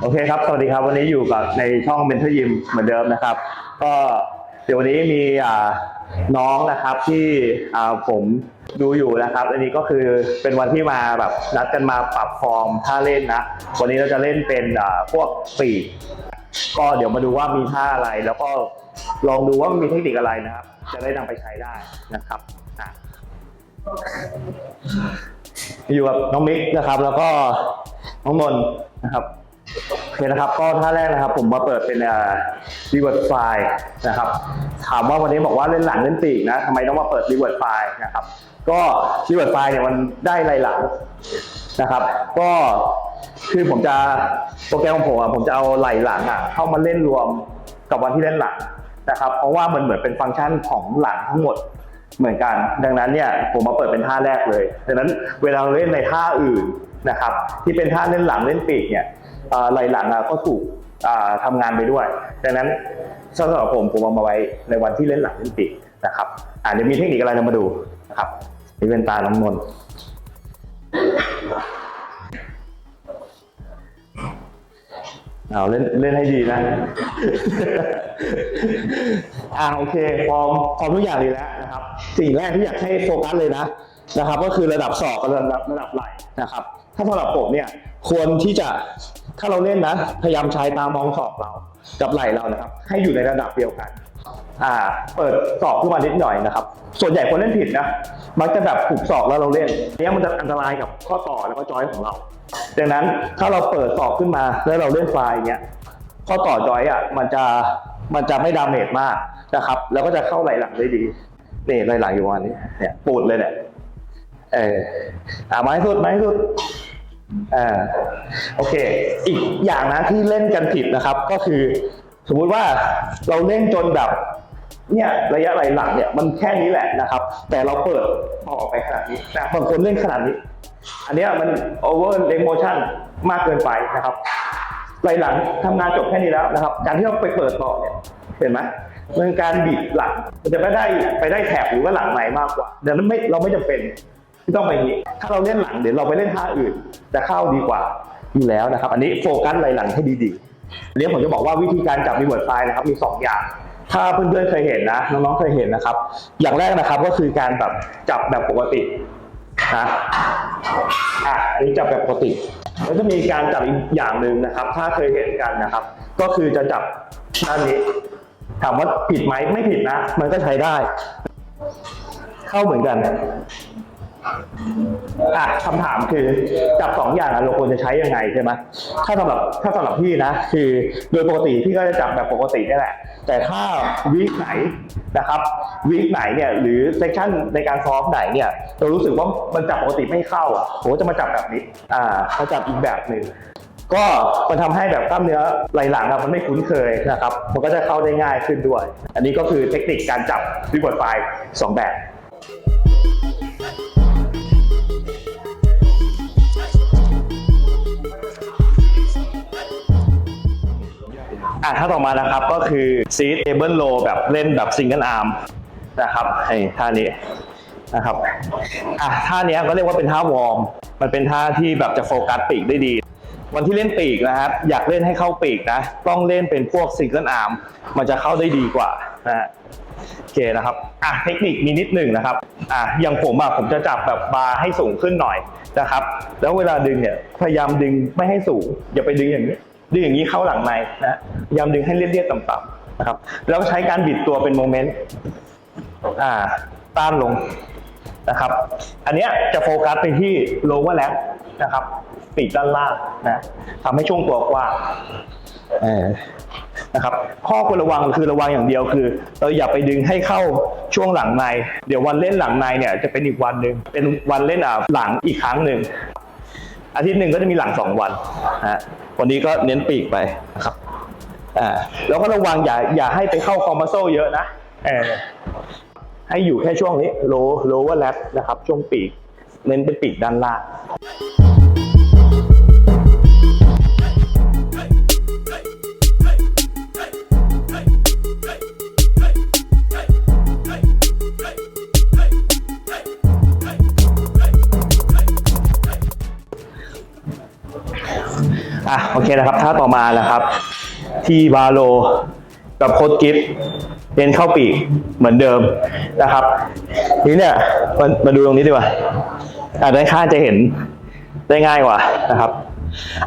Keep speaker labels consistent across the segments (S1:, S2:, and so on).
S1: โอเคครับ สวัสดีครับ วันนี้อยู่กับในช่องเมนเทอร์ยิมเหมือนเดิมนะครับ ก็เดี๋ยววันนี้มีอ่าน้องนะครับที่ผมดูอยู่นะครับ อันนี้ก็คือเป็นวันที่มาแบบนัดกันมาปรับฟอร์มท่าเล่นนะ วันนี้เราจะเล่นเป็นพวกปีกก็เดี๋ยวมาดูว่ามีท่าอะไรแล้วก็ลองดูว่ามันมีเทคนิคอะไรนะครับ จะได้นำไปใช้ได้นะครับอะอยู่กับน้องมิกนะครับ แล้วก็น้องนนนะครับ โอเคนะครับก็ท่าแรกนะครับ ผมมาเปิดเป็นอ่ารีเวิร์ดไฟล์นะครับถามว่าวันนี้บอกว่าเล่นหลังเล่นปีกนะทำไมต้องมาเปิดรีเวิร์ดไฟล์นะครับ ก็รีเวิร์ดไฟล์เนี่ยมันได้ไรหลังนะครับ ก็คือผมจะโปรแกรมของผมอะผมจะเอาไหลหลังอะเข้ามาเล่นรวมกับวันที่เล่นหลังนะครับ เพราะว่ามันเหมือนเป็นฟังก์ชันของหลังทั้งหมดเหมือนกัน ดังนั้นเนี่ยผมมาเปิดเป็นท่าแรกเลยดังนั้นเวลาเราเล่นในท่าอื่นนะครับ ที่เป็นท่าเล่นหลังเล่นปีกเนี่ย ไหลหลังอะก็ถูกอ่าทำงานไปด้วย ดังนั้นสำหรับผมผมเอามาไว้ในวันที่เล่นหลังเล่นปีกนะครับอ่าเดี๋ยวมีเทคนิคอะไรเรามาดูนะครับนี่เป็นตาน้องนนท์เอาเล่นเล่นให้ดีนะ อ่าโอเคพร้อมพร้อมทุกอย่างดีแล้วนะครับ สิ่งแรกที่อยากให้โฟกัสเลยนะนะครับ ก็คือระดับศอกกับระดับระดับไหล่นะครับ ถ้าสำหรับผมเนี่ยควรที่จะ ถ้าเราเล่นนะ พยายามใช้ตามองศอกเรากับไหล่เรานะครับ ให้อยู่ในระดับเดียวกัน อ่า เปิดศอกขึ้นมานิดหน่อยนะครับ ส่วนใหญ่คนเล่นผิดนะ มักจะแบบผูกศอกแล้วเราเล่นเนี้ยมันจะอันตรายกับข้อต่อแล้วก็จอยของเรา ดังนั้นถ้าเราเปิดศอกขึ้นมาแล้วเราเล่นไฟล์อย่างเงี้ย ข้อต่อจอยอะมันจะมันจะไม่ดาเมจมากนะครับ แล้วก็จะเข้าไหลหลังได้ดีนี่ไหลหลังอยู่ประมาณนี้เนี่ยปูดเลยเนี่ยเอออ่าไม้สุดไม้สุด อ่าโอเค อีกอย่างนะที่เล่นกันผิดนะครับ ก็คือสมมุติว่าเราเล่นจนแบบเนี่ยระยะไหลหลังเนี่ยมันแค่นี้แหละนะครับ แต่เราเปิดออกไปขนาดนี้นะบางคนเล่นขนาดนี้ อันเนี้ยมัน over emotion มากเกินไปนะครับไหลหลังทำงานจบแค่นี้แล้วนะครับ การที่เราไปเปิดต่อเนี่ยเห็นไหมเป็นการบีบหลังมันจะไม่ได้ไปได้แถบหรือว่าหลังในมากกว่าดังนั้นไม่เราไม่จำเป็น ที่ต้องไปอย่างนี้ ถ้าเราเล่นหลังเดี๋ยวเราไปเล่นท่าอื่น จะเข้าดีกว่าอยู่แล้วนะครับ อันนี้โฟกัสไหลหลังให้ดีๆอันนี้ผมจะบอกว่าวิธีการจับรีเวิร์ดไฟนะครับมีสองอย่าง ถ้าเพื่อนๆเคยเห็นนะน้องๆเคยเห็นนะครับ อย่างแรกนะครับก็คือการแบบจับแบบปกตินะอะอันนี้จับแบบปกติแล้วจะมีการจับอีกอย่างหนึ่งนะครับ ถ้าเคยเห็นกันนะครับ ก็คือจะจับด้านนี้ ถามว่าผิดไหมไม่ผิดนะ มันก็ใช้ได้ เข้าเหมือนกัน อะคำถามคือจับสองอย่างอะเราควรจะใช้ยังไงใช่ไหมถ้าสำหรับถ้าสำหรับพี่นะ คือโดยปกติพี่ก็จะจับแบบปกตินี่แหละ แต่ถ้าวีคไหนนะครับวีคไหนเนี่ยหรือเซสชั่นในการซ้อมไหนเนี่ยเรารู้สึกว่ามันจับปกติไม่เข้าอะผมก็จะมาจับแบบนี้อ่ามาจับอีกแบบหนึ่งก็มันทำให้แบบกล้ามเนื้อไหลหลังอะมันไม่คุ้นเคยนะครับ มันก็จะเข้าได้ง่ายขึ้นด้วย อันนี้ก็คือเทคนิคการจับรีบอร์ดไฟล์สองแบบ อะถ้าต่อมานะครับก็คือซีดเอเบิลโลแบบเล่นแบบซิงเกิลอาร์มนะครับไอ้ท่านี้นะครับอะท่าเนี้ยก็เรียกว่าเป็นท่าวอร์มมันเป็นท่าที่แบบจะโฟกัสปีกได้ดี วันที่เล่นปีกนะครับ อยากเล่นให้เข้าปีกนะ ต้องเล่นเป็นพวกซิงเกิลอาร์มมันจะเข้าได้ดีกว่านะฮะโอเคนะครับอะเทคนิคมีนิดหนึ่งนะครับอะอย่างผมอะผมจะจับแบบบาร์ให้สูงขึ้นหน่อยนะครับ แล้วเวลาดึงเนี่ยพยายามดึงไม่ให้สูง อย่าไปดึงอย่างนี้ ดึงอย่างนี้เข้าหลังในนะพยายามดึงให้เรียบๆต่ำๆนะครับ แล้วใช้การบิดตัวเป็นโมเมนต์อ่าต้านลงนะครับ อันเนี้ยจะโฟกัสไปที่ lower lat นะครับปีกด้านล่างนะทำให้ช่วงตัวกว้างนะครับ ข้อควรระวังคือระวังอย่างเดียวคือ เราอย่าไปดึงให้เข้าช่วงหลังใน เดี๋ยววันเล่นหลังในเนี่ยจะเป็นอีกวันหนึ่งเป็นวันเล่นอะหลังอีกครั้งหนึ่งอาทิตย์หนึ่งก็จะมีหลังสองวันนะ วันนี้ก็เน้นปีกไปนะครับอ่าแล้วก็ระวังอย่าอย่าให้ไปเข้าคอมมาโซเยอะนะเออให้อยู่แค่ช่วงนี้โลโลว่าแลนะครับ ช่วงปีก เน้นเป็นปีกด้านล่าง อะโอเคนะครับท่าต่อมานะครับ ที่บาโลกับโคดกิฟเน้นเข้าปีกเหมือนเดิมนะครับ ทีนี้เนี่ยมามาดูตรงนี้ดีกว่าอ่าด้านข้างจะเห็นได้ง่ายกว่านะครับ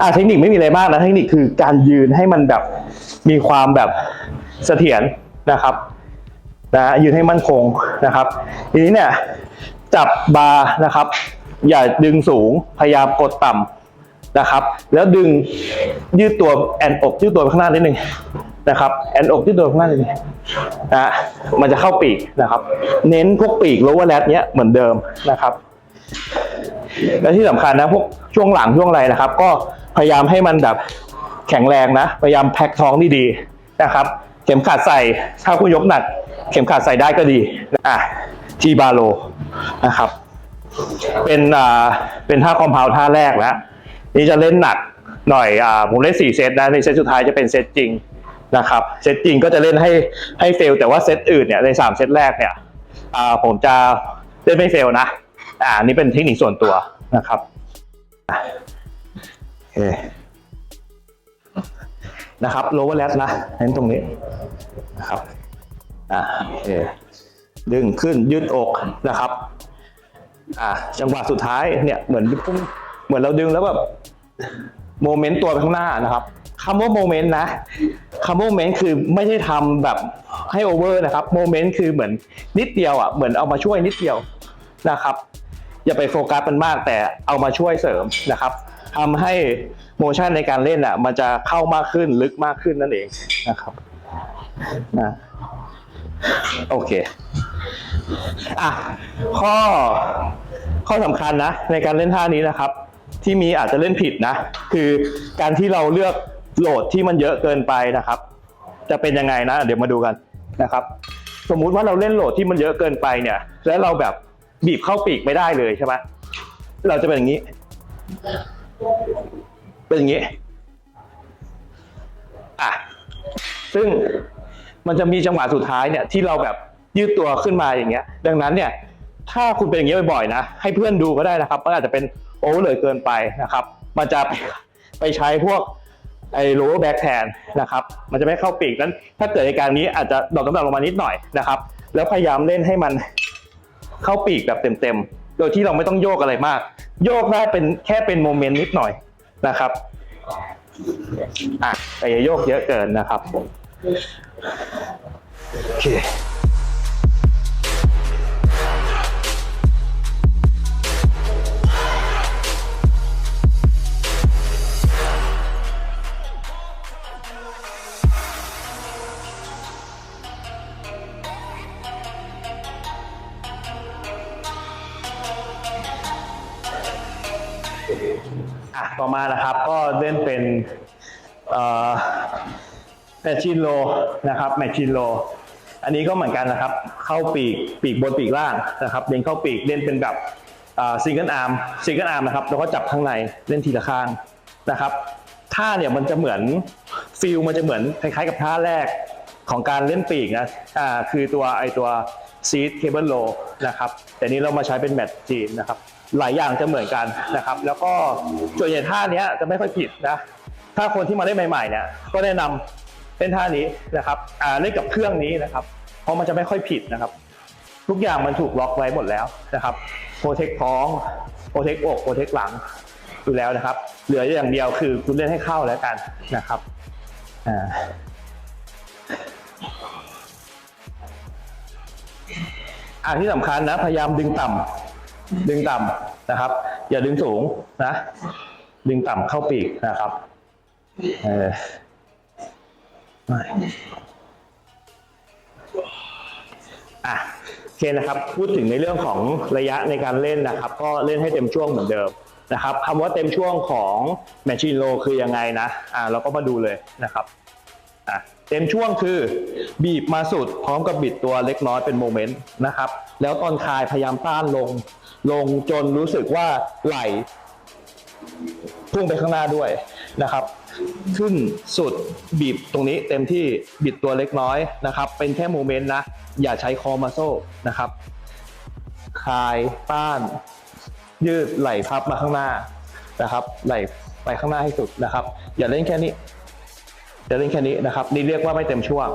S1: อ่าเทคนิคไม่มีอะไรมากนะเทคนิคคือการยืนให้มันแบบมีความแบบเสถียรนะครับนะยืนให้มั่นคงนะครับ ทีนี้เนี่ยจับบาร์นะครับ อย่าดึงสูงพยายามกดต่ำ นะครับ แล้วดึงยืดตัวแอนอกยืดตัวไปข้างหน้านิดนึงนะครับแอนอกยืดตัวไปข้างหน้านิดนึงนะมันจะเข้าปีกนะครับ เน้นพวกปีกโลว์แลตเนี้ยเหมือนเดิมนะครับและที่สำคัญนะพวกช่วงหลังช่วงอะไรนะครับ ก็พยายามให้มันแบบแข็งแรงนะ พยายามแพ็คท้องดีๆนะครับ เข็มขัดใส่ถ้าคุณยกหนัก เข็มขัดใส่ได้ก็ดีอะทีบาโลนะครับ เป็นอ่าเป็นท่าคอมเพลท่าแรกแล้ว นี่จะเล่นหนักหน่อยอ่าผมเล่น4เซตนะในเซตสุดท้ายจะเป็นเซตจริงนะครับเซตจริงก็จะเล่นให้ให้เฟลแต่ว่าเซตอื่นเนี่ยใน3เซตแรกเนี่ยอ่าผมจะเล่นไม่เฟลนะอ่านี่เป็นเทคนิคส่วนตัวนะครับโอเคนะครับโลเวอร์แลนะเน้นตรงนี้นะครับอ่าโอเคดึงขึ้นยืดอกนะครับ อ่าจังหวะสุดท้ายเนี่ยเหมือนพุ่ง เหมือนเราดึงแล้วแบบโมเมนต์ตัวไปข้างหน้านะครับคำว่าโมเมนต์นะคำว่าโมเมนต์คือไม่ใช่ทำแบบให้โอเวอร์นะครับโมเมนต์คือเหมือนนิดเดียวอะเหมือนเอามาช่วยนิดเดียวนะครับ อย่าไปโฟกัสมันมากแต่เอามาช่วยเสริมนะครับทำให้โมชั่นในการเล่นอะมันจะเข้ามากขึ้นลึกมากขึ้นนั่นเองนะครับนะโอเคอะข้อข้อสำคัญนะในการเล่นท่านี้นะครับ ที่มีอาจจะเล่นผิดนะ คือการที่เราเลือกโหลดที่มันเยอะเกินไปนะครับ จะเป็นยังไงนะ เดี๋ยวมาดูกันนะครับ สมมุติว่าเราเล่นโหลดที่มันเยอะเกินไปเนี่ย แล้วเราแบบบีบเข้าปีกไม่ได้เลยใช่ไหมเราจะเป็นอย่างนี้ เป็นอย่างนี้อะซึ่งมันจะมีจังหวะสุดท้ายเนี่ยที่เราแบบยืดตัวขึ้นมาอย่างเงี้ย ดังนั้นเนี่ย ถ้าคุณเป็นอย่างเงี้ยบ่อยๆนะให้เพื่อนดูก็ได้นะครับมันอาจจะเป็น โอเวอร์เลยเกินไปนะครับ มันจะไปไปใช้พวกไอ้ lower back แทนนะครับ มันจะไม่เข้าปีกนั้น ถ้าเกิดในการนี้อาจจะดรอปน้ำหนักลงมานิดหน่อยนะครับ แล้วพยายามเล่นให้มันเข้าปีกแบบเต็มๆ โดยที่เราไม่ต้องโยกอะไรมาก โยกได้เป็นแค่เป็นโมเมนต์นิดหน่อยนะครับอะแต่อย่าโยกเยอะเกินนะครับโอเค นะครับแมชชีนโลอันนี้ก็เหมือนกันนะครับ เข้าปีกปีกบนปีกล่างนะครับเล่นเข้าปีกเล่นเป็นแบบซิงเกิลอาร์มซิงเกิลอาร์มนะครับแล้วก็จับข้างในเล่นทีละข้างนะครับท่าเนี่ยมันจะเหมือนฟิลมันจะเหมือนคล้ายๆกับท่าแรกของการเล่นปีกนะอ่าคือตัวไอตัวซีดเคเบิลโลนะครับแต่นี้เรามาใช้เป็นแมทจีนนะครับหลายอย่างจะเหมือนกันนะครับ แล้วก็ส่วนใหญ่ท่าเนี้ยจะไม่ค่อยผิดนะถ้าคนที่มาเล่นใหม่ๆเนี่ยก็แนะนำ เล่นท่านี้นะครับอ่าเล่นกับเครื่องนี้นะครับ เพราะมันจะไม่ค่อยผิดนะครับ ทุกอย่างมันถูกล็อกไว้หมดแล้วนะครับโปรเทคท้องโปรเทคอกโปรเทคหลังอยู่แล้วนะครับ เหลืออย่างเดียวคือคุณเล่นให้เข้าแล้วกันนะครับอ่าอ่าที่สำคัญนะ พยายามดึงต่ำดึงต่ำนะครับ อย่าดึงสูงนะ ดึงต่ำเข้าปีกนะครับเออ อะโอเคนะครับ พูดถึงในเรื่องของระยะในการเล่นนะครับ ก็เล่นให้เต็มช่วงเหมือนเดิมนะครับคำว่าเต็มช่วงของแมชชีนโลคือยังไงนะอ่าเราก็มาดูเลยนะครับอะเต็มช่วงคือบีบมาสุดพร้อมกับบิดตัวเล็กน้อยเป็นโมเมนต์นะครับ แล้วตอนคลายพยายามต้านลง ลงจนรู้สึกว่าไหลพุ่งไปข้างหน้าด้วยนะครับ ขึ้นสุดบีบตรงนี้เต็มที่บิดตัวเล็กน้อยนะครับ เป็นแค่โมเมนต์นะ อย่าใช้คอมาโซ่นะครับ คลายต้าน ยืดไหล่พับมาข้างหน้านะครับ ไหล่ไปข้างหน้าให้สุดนะครับ อย่าเล่นแค่นี้อย่าเล่นแค่นี้นะครับ นี่เรียกว่าไม่เต็มช่วง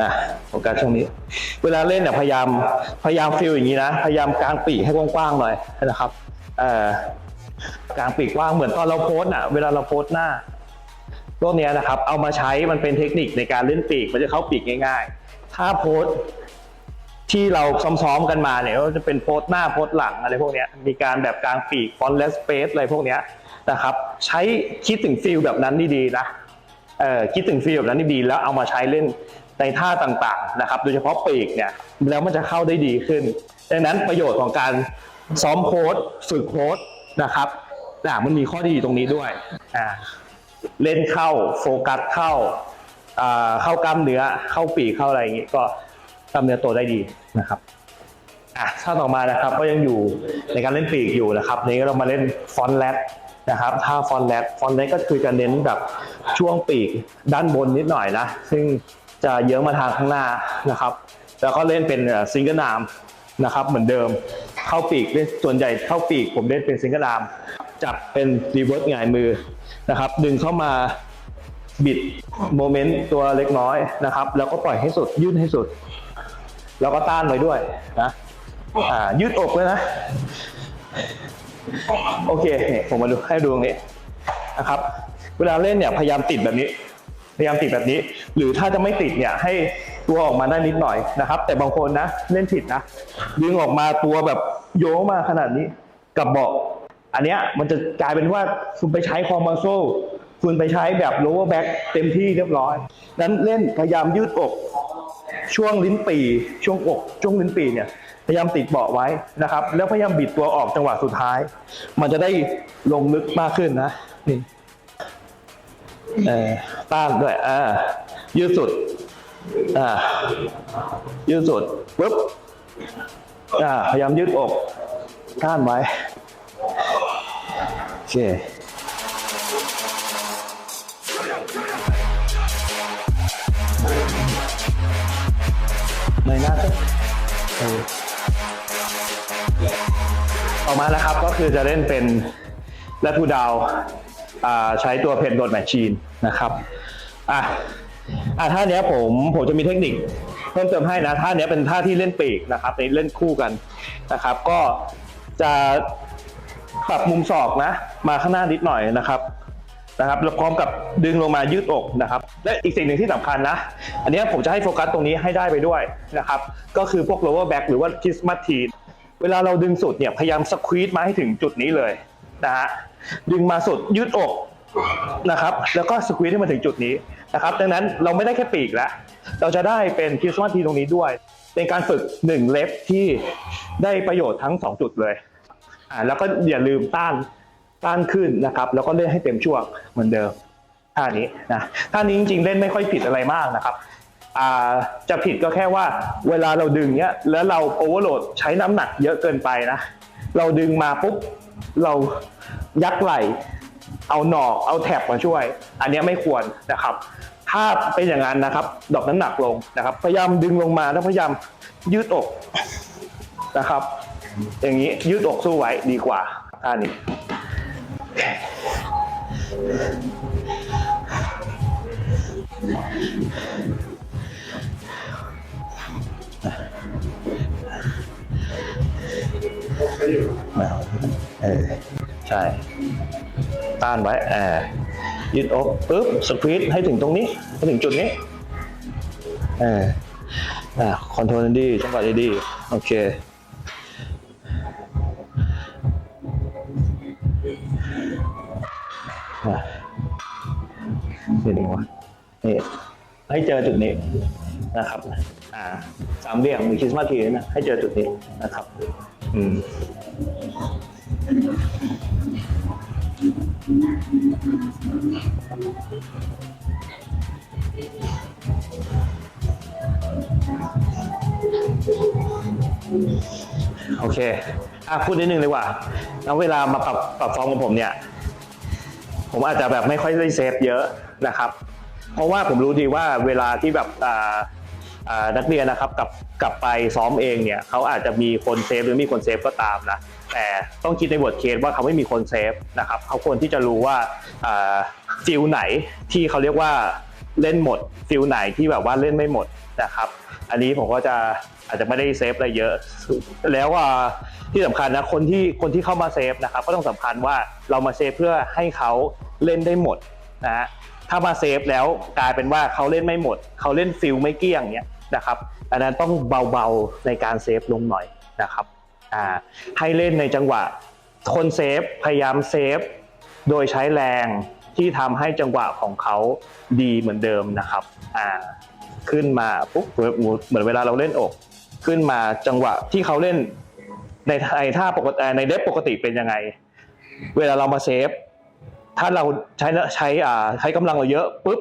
S1: นะโฟกัสช่วงนี้ เวลาเล่นเนี่ยพยายามพยายามฟิลอย่างนี้นะ พยายามกางปีกให้กว้างๆหน่อยนะครับ เอ่อ กลางปีกกว้างเหมือนตอนเราโพสอะ เวลาเราโพสหน้าพวกนี้นะครับ เอามาใช้มันเป็นเทคนิคในการเล่นปีกมันจะเข้าปีกง่าย ๆ ถ้าโพสที่เราซ้อมๆกันมาเนี่ยก็จะเป็นโพสหน้าโพสหลังอะไรพวกนี้มีการแบบกลางปีกฟอนต์และสเปซอะไรพวกนี้นะครับ ใช้คิดถึงฟิลแบบนั้นดีๆนะเออคิดถึงฟิลแบบนั้นดีๆแล้วเอามาใช้เล่นในท่าต่างๆนะครับ โดยเฉพาะปีกเนี่ยแล้วมันจะเข้าได้ดีขึ้น ดังนั้นประโยชน์ของการซ้อมโพสฝึกโพส นะครับอะมันมีข้อดีตรงนี้ด้วยอ่าเล่นเข้าโฟกัสเข้าอ่าเข้ากล้ามเนื้อเข้าปีกเข้าอะไรอย่างงี้ก็กล้ามเนื้อโตได้ดีนะครับอะท่าต่อมานะครับ ก็ยังอยู่ในการเล่นปีกอยู่นะครับนี้เรามาเล่นฟอนแลตนะครับท่าฟอนแลตฟอนแลตก็คือจะเน้นแบบช่วงปีกด้านบนนิดหน่อยนะซึ่งจะเยอะมาทางข้างหน้านะครับ แล้วก็เล่นเป็นซิงเกิลนามนะครับเหมือนเดิม เข้าปีกเล่นส่วนใหญ่เข้าปีก ผมเล่นเป็นซิงเกิลนามจับเป็นรีเวิร์สหงายมือนะครับ ดึงเข้ามาบิดโมเมนต์ตัวเล็กน้อยนะครับ แล้วก็ปล่อยให้สุดยืดให้สุด แล้วก็ต้านไว้ด้วยนะอ่ายืดอกเลยนะ โอเคเนี่ยผมมาดูให้ดูตรงนี้นะครับ เวลาเล่นเนี่ยพยายามติดแบบนี้ พยายามติดแบบนี้ หรือถ้าจะไม่ติดเนี่ยให้ ตัวออกมาได้นิดหน่อยนะครับ แต่บางคนนะเล่นผิดนะดึงออกมาตัวแบบโยงมาขนาดนี้กับเบาะอันเนี้ยมันจะกลายเป็นว่าคุณไปใช้คอมมาโซคุณไปใช้แบบ lower back เต็มที่เรียบร้อย นั้นเล่นพยายามยืดอก ช่วงลิ้นปีช่วงอก ช่วงลิ้นปีเนี่ย พยายามติดเบาะไว้นะครับ แล้วพยายามบิดตัวออกจังหวะสุดท้าย มันจะได้ลงลึกมากขึ้นนะ นี่ต้านด้วยอ่ายืดสุด อ่ายืดสุดปุ๊บอ่าพยายามยืดอกต้านไว้โอเคเลยหน้าออออกมานะครับก็คือจะเล่นเป็นและทูดาวใช้ตัวเพนโดดแมชชีนนะครับอะ อะท่าเนี้ยผมผมจะมีเทคนิคเพิ่มเติมให้นะท่าเนี้ยเป็นท่าที่เล่นปีกนะครับในเล่นคู่กันนะครับ ก็จะปรับมุมศอกนะ มาข้างหน้านิดหน่อยนะครับนะครับแล้วพร้อมกับดึงลงมายืดอกนะครับ และอีกสิ่งหนึ่งที่สำคัญนะ อันเนี้ยผมจะให้โฟกัสตรงนี้ให้ได้ไปด้วยนะครับ ก็คือพวก lower back หรือว่า kismat t เวลาเราดึงสุดเนี่ยพยายามสควี e มาให้ถึงจุดนี้เลยนะฮะดึงมาสุดยืดอกนะครับ แล้วก็สควี e ให้มาถึงจุดนี้ นะครับดังนั้นเราไม่ได้แค่ปีกแล้ว เราจะได้เป็น kismat t ตรงนี้ด้วย เป็นการฝึกหนึ่งเล็บที่ได้ประโยชน์ทั้งสองจุดเลยอ่าแล้วก็อย่าลืมต้านต้านขึ้นนะครับ แล้วก็เล่นให้เต็มช่วงเหมือนเดิมท่านี้นะท่านี้จริงๆเล่นไม่ค่อยผิดอะไรมากนะครับอ่าจะผิดก็แค่ว่าเวลาเราดึงเนี้ยแล้วเราโอเวอร์โหลดใช้น้ำหนักเยอะเกินไปนะ เราดึงมาปุ๊บเรายักไหล เอาหนอกเอาแท็บมาช่วย อันเนี้ยไม่ควรนะครับ ถ้าเป็นอย่างนั้นนะครับดรอกน้ำหนักลงนะครับ พยายามดึงลงมาแล้วพยายามยืดอกนะครับ อย่างนี้ยืดอกสู้ไว้ดีกว่าท่านี้เออใช่ ต้านไว้เออยืดอกปุ๊บสควีตให้ถึงตรงนี้ให้ถึงจุดนี้เอออ่าคอนโทรลดีจังหวะดีๆโอเคอะเดี๋ยววะนี่ให้เจอจุดนี้นะครับ อ่าสามเหลี่ยมมีคริสต์มาสทีนะให้เจอจุดนี้นะครับ อืม โอเค อะพูดนิดนึงเลยว่าแล้วเวลามาปรับปรับฟอร์มของผมเนี่ย ผมอาจจะแบบไม่ค่อยได้เซฟเยอะนะครับ เพราะว่าผมรู้ดีว่าเวลาที่แบบอ่านักเรียนนะครับกลับกลับไปซ้อมเองเนี่ยเขาอาจจะมีคนเซฟหรือมีคนเซฟก็ตามนะ แต่ต้องคิดในบทเคสว่าเขาไม่มีคนเซฟนะครับเขาควรที่จะรู้ว่าฟิลไหนที่เขาเรียกว่าเล่นหมดฟิลไหนที่แบบว่าเล่นไม่หมดนะครับ อันนี้ผมก็จะอาจจะไม่ได้เซฟอะไรเยอะ แล้วอ่าที่สำคัญนะคนที่คนที่เข้ามาเซฟนะครับก็ต้องสำคัญว่าเรามาเซฟเพื่อให้เขาเล่นได้หมดนะฮะถ้ามาเซฟแล้วกลายเป็นว่าเขาเล่นไม่หมด เขาเล่นฟิลไม่เกี้ยงเนี่ยนะครับอันนั้นต้องเบาๆในการเซฟลงหน่อยนะครับ อ่าให้เล่นในจังหวะ คนเซฟพยายามเซฟ โดยใช้แรงที่ทำให้จังหวะของเขาดีเหมือนเดิมนะครับอ่าขึ้นมาปุ๊บเหมือนเวลาเราเล่นอก ขึ้นมาจังหวะที่เขาเล่นในในท่าปกติในเดฟปกติเป็นยังไง เวลาเรามาเซฟ ถ้าเราใช้ใช้อ่าใช้กำลังเราเยอะปุ๊บ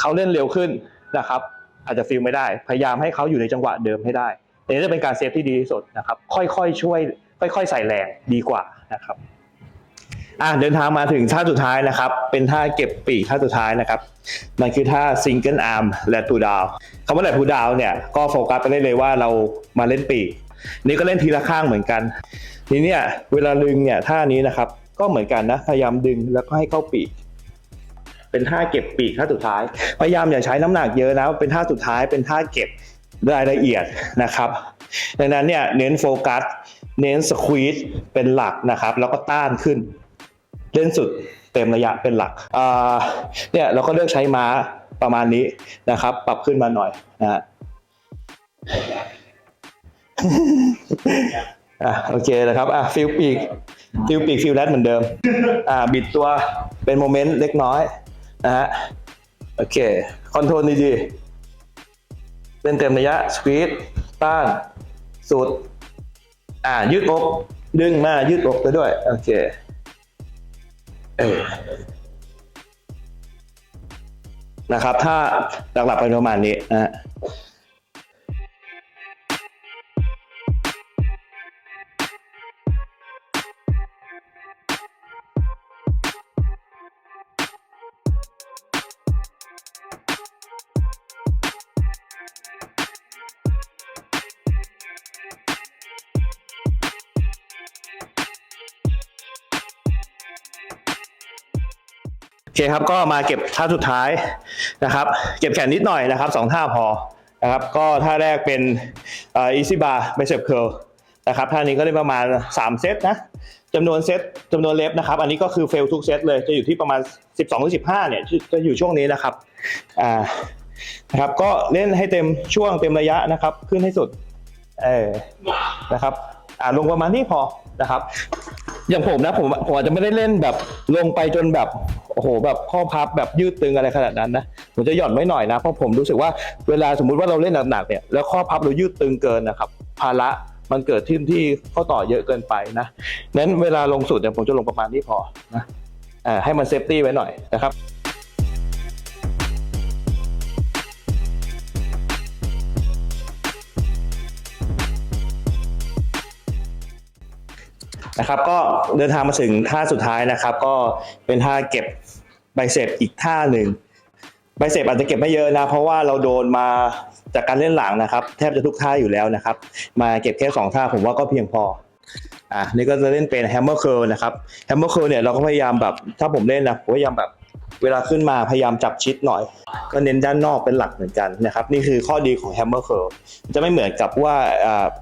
S1: เขาเล่นเร็วขึ้นนะครับ อาจจะฟิลไม่ได้ พยายามให้เขาอยู่ในจังหวะเดิมให้ได้ นนี้จะเป็นการเซฟที่ดีที่สุดนะครับ ค่อยๆช่วย ค่อยๆ ใส่แรงดีกว่านะครับอะเดินทางมาถึงท่าสุดท้ายนะครับ เป็นท่าเก็บปีกท่าสุดท้ายนะครับ มันคือท่า single arm และ pull down คำว่า let pull down เนี่ยก็โฟกัสไปได้เลยว่าเรามาเล่นปีกนี่ก็เล่นทีละข้างเหมือนกันทีเนี้ยเวลาดึงเนี่ยท่านี้นะครับ ก็เหมือนกันนะพยายามดึงแล้วก็ให้เข้าปีกเป็นท่าเก็บปีกท่าสุดท้าย พยายามอย่าใช้น้ำหนักเยอะนะเป็นท่าสุดท้ายเป็นท่าเก็บ รายละเอียดนะครับ ดังนั้นเนี่ยเน้นโฟกัส เน้นสควีซเป็นหลักนะครับ แล้วก็ต้านขึ้น เล่นสุดเต็มระยะเป็นหลักเนี่ยเราก็เลือกใช้ม้าประมาณนี้นะครับ ปรับขึ้นมาหน่อยนะฮะอะโอเคนะครับอะฟิลปีกฟิลปีกฟิลแรดเหมือนเดิม อ่าบิดตัวเป็นโมเมนต์เล็กน้อยนะฮะโอเค คอนโทรลดีๆ เล่นเต็มระยะสควีตต้านสุด อ่า ยืดอก ดึงมา ยืดอกไปด้วย โอเค เออนะครับ ถ้าหลักๆเป็นประมาณนี้นะ อเคครับก็มาเก็บท่าสุดท้ายนะครับ เก็บแขนนิดหน่อยนะครับสองท่าพอนะครับก็ท่าแรกเป็นเอ่อ easy bar bicep curl นะครับท่านี้ก็ได้ประมาณ 3 เซตนะจำนวนเซตจำนวนเล็บนะครับ อันนี้ก็คือเฟลทุกเซตเลยจะอยู่ที่ประมาณ 12หรือ15เนี่ยจะอยู่ช่วงนี้นะครับอ่านะครับก็เล่นให้เต็มช่วงเต็มระยะนะครับ ขึ้นให้สุดเออนะครับอ่าลงประมาณนี้พอนะครับ อย่างผมนะผมผมอาจจะไม่ได้เล่นแบบลงไปจนแบบโอ้โหแบบข้อพับแบบยืดตึงอะไรขนาดนั้นนะผมจะหย่อนไว้หน่อยนะเพราะผมรู้สึกว่าเวลาสมมุติว่าเราเล่นหนักๆเนี่ยแล้วข้อพับเรายืดตึงเกินนะครับ ภาระมันเกิดที่ที่ข้อต่อเยอะเกินไปนะนั้นเวลาลงสุดเนี่ยผมจะลงประมาณนี้พอนะอ่าให้มันเซฟตี้ไว้หน่อยนะครับ นะครับ ก็เดินทางมาถึงท่าสุดท้ายนะครับ ก็เป็นท่าเก็บไบเซปอีกท่าหนึ่งไบเซปอาจจะเก็บไม่เยอะนะ เพราะว่าเราโดนมาจากการเล่นหลังนะครับ แทบจะทุกท่าอยู่แล้วนะครับ มาเก็บแค่สองท่าผมว่าก็เพียงพออะนี่ก็จะเล่นเป็นแฮมเมอร์เคิลนะครับแฮมเมอร์เคิลเนี่ยเราก็พยายามแบบถ้าผมเล่นนะผมพยายามแบบ เวลาขึ้นมาพยายามจับชิดหน่อย ก็เน้นด้านนอกเป็นหลักเหมือนกันนะครับ นี่คือข้อดีของแฮมเมอร์เคิลจะไม่เหมือนกับว่า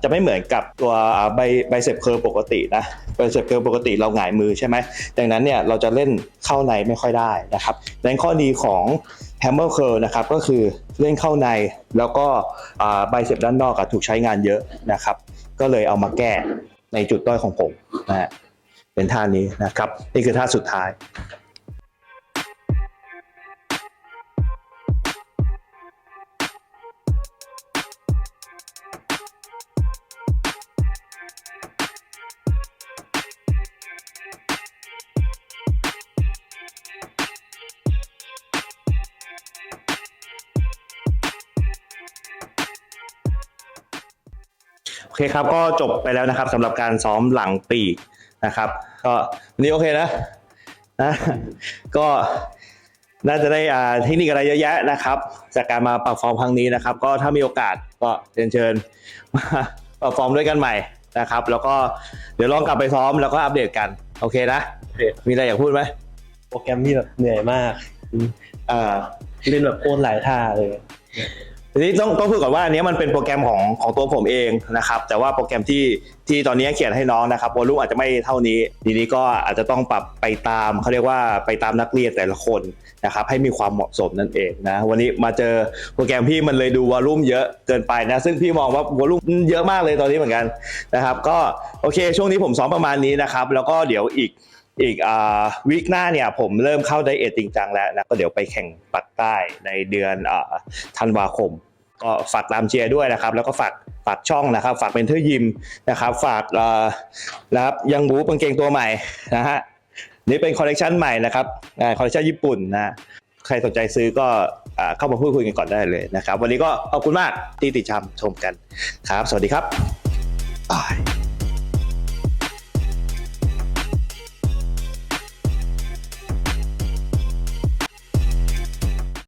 S1: จะไม่เหมือนกับตัวไบไบเซปเคิลปกตินะไบเซปเคิลปกติเราหงายมือใช่ไหมดังนั้นเนี่ยเราจะเล่นเข้าในไม่ค่อยได้นะครับดังนั้นข้อดีของแฮมเมอร์เคิลนะครับก็คือเล่นเข้าในแล้วก็ไบเซปด้านนอกถูกใช้งานเยอะนะครับ ก็เลยเอามาแก้ในจุดด้อยของผมนะฮะเป็นท่านี้นะครับ นี่คือท่าสุดท้าย อเคครับก็จบไปแล้วนะครับสำหรับการซ้อมหลังปีกนะครับ ก็วันนี้โอเคนะนะก็น่าจะได้อ่าเทคนิคอะไรเยอะแยะนะครับ จากการมาปรับฟอร์มครั้งนี้นะครับ ก็ถ้ามีโอกาสก็เรียนเชิญมาปรับฟอร์มด้วยกันใหม่นะครับ แล้วก็เดี๋ยวลองกลับไปซ้อมแล้วก็อัปเดตกัน โอเคนะ
S2: โอเค
S1: มีอะไรอยากพูดไหม
S2: โปรแกรมที่แบบเหนื่อยมาก
S1: อ่า
S2: เล่นแบบโอนหลายท่าเลย
S1: ทีนี้ต้องต้องพูดก่อนว่าอันนี้มันเป็นโปรแกรมของของตัวผมเองนะครับ แต่ว่าโปรแกรมที่ที่ตอนนี้เขียนให้น้องนะครับวอลลุ่มอาจจะไม่เท่านี้ ทีนี้ก็อาจจะต้องปรับไปตามเขาเรียกว่าไปตามนักเรียนแต่ละคนนะครับให้มีความเหมาะสมนั่นเองนะวันนี้มาเจอโปรแกรมพี่มันเลยดูวอลลุ่มเยอะเกินไปนะซึ่งพี่มองว่าวอลลุ่มเยอะมากเลยตอนนี้เหมือนกันนะครับ ก็โอเค ช่วงนี้ผมซ้อมประมาณนี้นะครับ แล้วก็เดี๋ยวอีก อีกอ่าวีคหน้าเนี่ยผมเริ่มเข้าไดเอทจริงจังแล้วนะก็เดี๋ยวไปแข่งปักใต้ในเดือนอ่าธันวาคมก็ฝากตามเชียร์ด้วยนะครับ แล้วก็ฝากฝากช่องนะครับ ฝากเป็นเทอร์ยิมนะครับ ฝากอ่อนะครับยังบูกางเกงตัวใหม่นะฮะนี่เป็นคอลเลกชันใหม่นะครับคอลเลกชันญี่ปุ่นนะใครสนใจซื้อก็เข้ามาพูดคุยกันก่อนได้เลยนะครับ วันนี้ก็ขอบคุณมากที่ติดตามชมกันครับ สวัสดีครับบาย